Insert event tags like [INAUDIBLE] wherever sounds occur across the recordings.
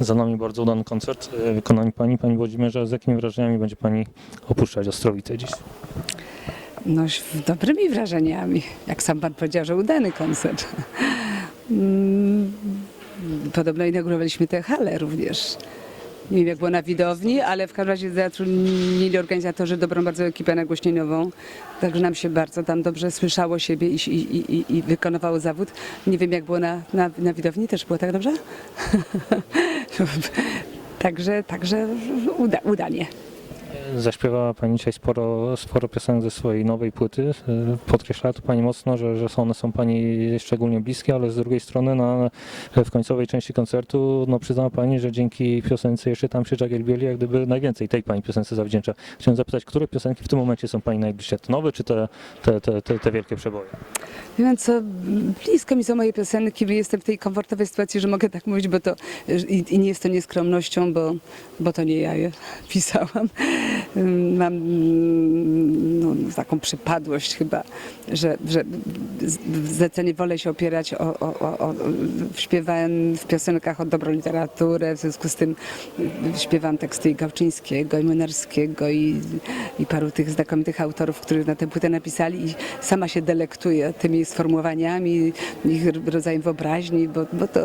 Za nami bardzo udany koncert e, wykonany Pani, Pani Włodzimierze. Z jakimi wrażeniami będzie Pani opuszczać Ostrowite dziś? No, dobrymi wrażeniami. Jak sam pan powiedział, że udany koncert. Mm, Podobno inaugurowaliśmy tę halę również. Nie wiem, jak było na widowni, ale w każdym razie zatrudnili organizatorzy dobrą bardzo ekipę nagłośnieniową. Także nam się bardzo tam dobrze słyszało siebie i, i, i, i wykonywało zawód. Nie wiem, jak było na, na, na widowni, też było tak dobrze? [LAUGHS] [LAUGHS] także, także uda, udanie. Zaśpiewała Pani dzisiaj sporo, sporo piosenek ze swojej nowej płyty. E, Podkreślała to Pani mocno, że, że one są Pani szczególnie bliskie, ale z drugiej strony na, w końcowej części koncertu no, przyznała Pani, że dzięki piosence jeszcze tam się Jagielbieli jak gdyby najwięcej tej Pani piosence zawdzięcza. Chciałem zapytać, które piosenki w tym momencie są Pani najbliższe? Te nowe czy te, te, te, te, te wielkie przeboje? Wie pan co, blisko mi są moje piosenki, jestem w tej komfortowej sytuacji, że mogę tak mówić, bo to i, i nie jest to nieskromnością, bo, bo to nie ja je pisałam. Mam mm, no, taką przypadłość chyba, że, że zdecydowanie wolę się opierać o, o, o, o śpiewałem w piosenkach o dobrą literaturę, w związku z tym śpiewam teksty i Gałczyńskiego, i Młynarskiego i, i paru tych znakomitych autorów, którzy na tę płytę napisali i sama się delektuję tymi sformułowaniami, ich rodzajem wyobraźni, bo, bo, to,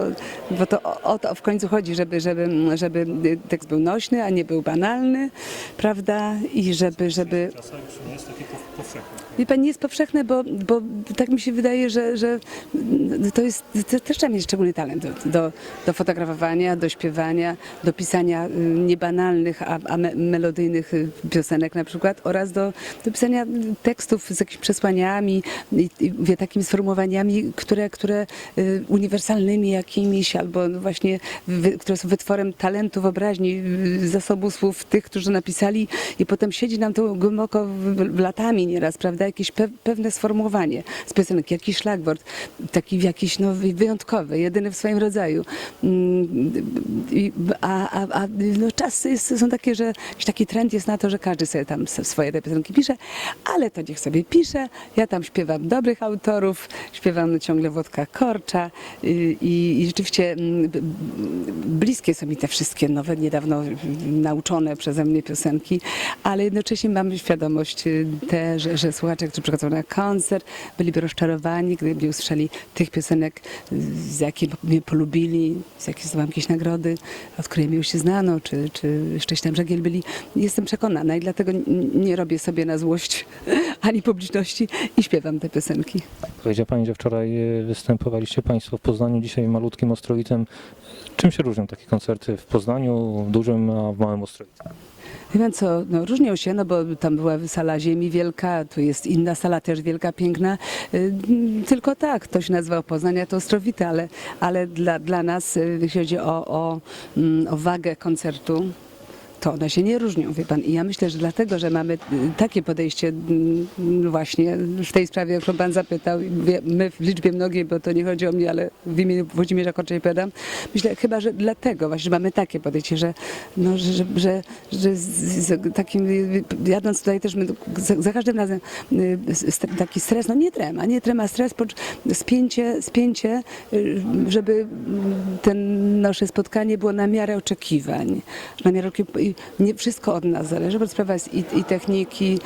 bo to o, o to w końcu chodzi, żeby, żeby, żeby tekst był nośny, a nie był banalny, prawda? I żeby, żeby Czasami nie jest takie powszechne. Wie pani, nie jest powszechne, bo, bo tak mi się wydaje, że, że to jest, to też trzeba mieć szczególny talent do, do, do fotografowania, do śpiewania, do pisania y, niebanalnych, a, a me, melodyjnych y, piosenek na przykład oraz do, do pisania tekstów z jakimiś przesłaniami i, i wie, takimi sformułowaniami, które, które y, uniwersalnymi jakimiś albo no właśnie, wy, które są wytworem talentu, wyobraźni, zasobu słów tych, którzy napisali i potem siedzi nam to głęboko w, w latami nieraz, prawda, jakieś pe, pewne sformułowanie z piosenek, jakiś szlagwort, taki jakiś no, wyjątkowy, jedyny w swoim rodzaju. Mm, A, a, a no, czasy jest, są takie, że jakiś taki trend jest na to, że każdy sobie tam swoje te piosenki pisze, ale to niech sobie pisze. Ja tam śpiewam dobrych autorów, śpiewam ciągle Włodka Korcza y, i, i rzeczywiście mm, bliskie są mi te wszystkie nowe, niedawno nauczone przeze mnie piosenki, ale jednocześnie mam świadomość y, te, że, słuchacze, którzy przychodzą na koncert, byliby rozczarowani, gdyby usłyszeli tych piosenek, y, z jakie mnie polubili, z jakie zdobyłam jakieś nagrody, od której miłości znano, czy, czy szczęście tam żagiel byli. Jestem przekonana i dlatego nie robię sobie na złość [LAUGHS] ani publiczności i śpiewam te piosenki. Powiedziała Pani, że wczoraj e, występowaliście Państwo w Poznaniu, dzisiaj malutkim Ostrowitem. Czym się różnią takie koncerty w Poznaniu, w dużym, a w małym Ostrowicu? Wie pan co, no różnią się, no bo tam była sala ziemi wielka, tu jest inna sala też wielka, piękna. Y, Tylko tak, ktoś nazwał Poznania to Ostrowite, ale, ale dla, dla nas, y, jeśli chodzi o, o, mm, o wagę koncertu, to one się nie różnią, wie pan. I ja myślę, że dlatego, że mamy y, takie podejście mm, właśnie w tej sprawie, o którą pan zapytał, my w liczbie mnogiej, bo to nie chodzi o mnie, ale w imieniu Włodzimierza Korczej opowiadam, myślę chyba, że dlatego właśnie, że mamy takie podejście, że, no, że, że, że, że z, z takim, jadąc tutaj też, my za, za każdym razem y, taki stres, no nie trema, nie trema, stres, spięcie, spięcie, y, żeby ten nasze spotkanie było na miarę oczekiwań. Na miarę oczekiwań. Nie wszystko od nas zależy, bo sprawa jest i, i techniki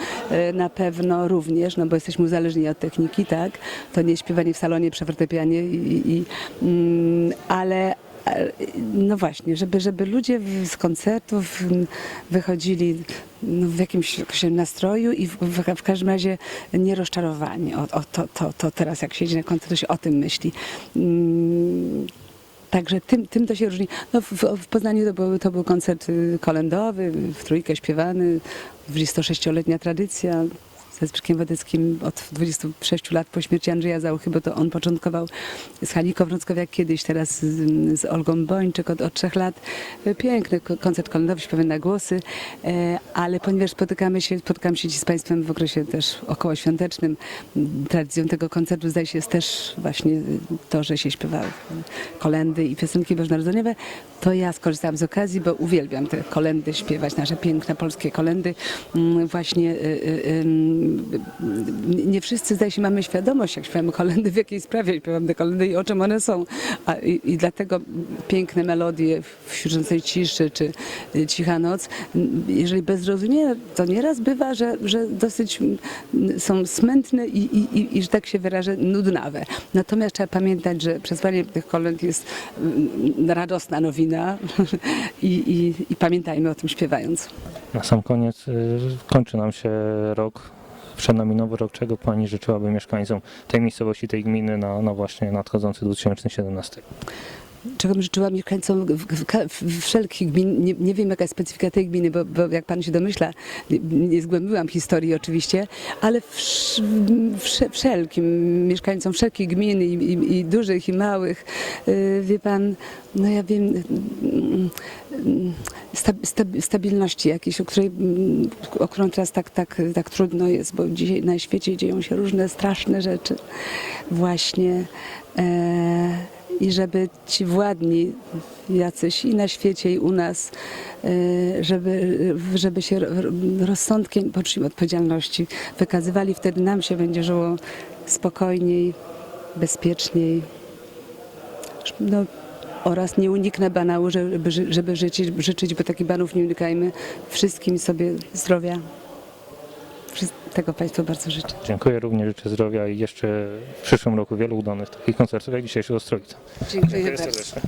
y, na pewno również, no bo jesteśmy uzależnieni od techniki, tak? To nie śpiewanie w salonie przy fortepianie, i, i, mm, ale, ale, no właśnie, żeby, żeby ludzie z koncertów mm, wychodzili no, w jakimś nastroju i w, w, każdym razie nie rozczarowani. O, o, to, to, to teraz jak siedzi na koncercie, się o tym myśli. Także tym, tym to się różni. No, w, w Poznaniu to był, to był koncert y, kolendowy, w trójkę śpiewany, 26-letnia tradycja. Ze Zbyszkiem Wodeckim od 26 lat po śmierci Andrzeja Zauchy, bo to on początkował z Haniką Wrockowiak kiedyś, teraz z, z Olgą Bończyk od, od trzech lat. Piękny ko- koncert kolendowy, śpiewany na głosy, e, ale ponieważ spotykamy się, spotykam się dziś z Państwem w okresie też okołoświątecznym, tradycją tego koncertu zdaje się jest też właśnie to, że się śpiewa kolendy i piosenki bożonarodzeniowe, to ja skorzystałam z okazji, bo uwielbiam te kolendy śpiewać, nasze piękne polskie kolendy, mm, właśnie y, y, ym, nie- wszyscy zdaje się mamy świadomość, jak śpiewamy kolendy, w jakiej sprawie śpiewamy te kolendy i o czym one są. A, i, I dlatego piękne melodie w siedzącej ciszy czy y, cicha noc, m, jeżeli bez zrozumienia, to nieraz bywa, że, że dosyć m, są smętne i, i, i, i, że tak się wyrażę, nudnawe. Natomiast trzeba pamiętać, że przesłanie tych kolęd jest mm, radosna nowina [LAUGHS] i, i, i pamiętajmy o tym śpiewając. Na sam koniec y, kończy nam się rok, przed nami nowy rok. Czego Pani życzyłaby mieszkańcom tej miejscowości, tej gminy na, na właśnie nadchodzący 2017? Czego bym życzyła mieszkańcom wszelkich gmin. Nie, nie wiem, jaka jest specyfika tej gminy, bo, bo jak pan się domyśla, nie, nie zgłębiłam historii oczywiście, ale wsz, wsze, wszelkim mieszkańcom wszelkich gmin i, i, i dużych, i małych, yy, wie pan, no ja wiem, yy, sta, sta, stabilności jakiejś, o, której, mm, o którą teraz tak, tak, tak trudno jest, bo dzisiaj na świecie dzieją się różne straszne rzeczy. Właśnie. E, i żeby ci władni jacyś i na świecie i u nas, e, żeby, żeby się ro- rozsądkiem, poczuciem odpowiedzialności wykazywali, wtedy nam się będzie żyło spokojniej, bezpieczniej. No, oraz nie uniknę banału, żeby, żeby życzyć, życzyć, bo takich banów nie unikajmy, wszystkim sobie zdrowia. Tego Państwu bardzo życzę. Dziękuję również, życzę zdrowia i jeszcze w przyszłym roku wielu udanych takich koncertów jak dzisiejszy Ostrowica. Dziękuję Dziękuję bardzo. serdecznie.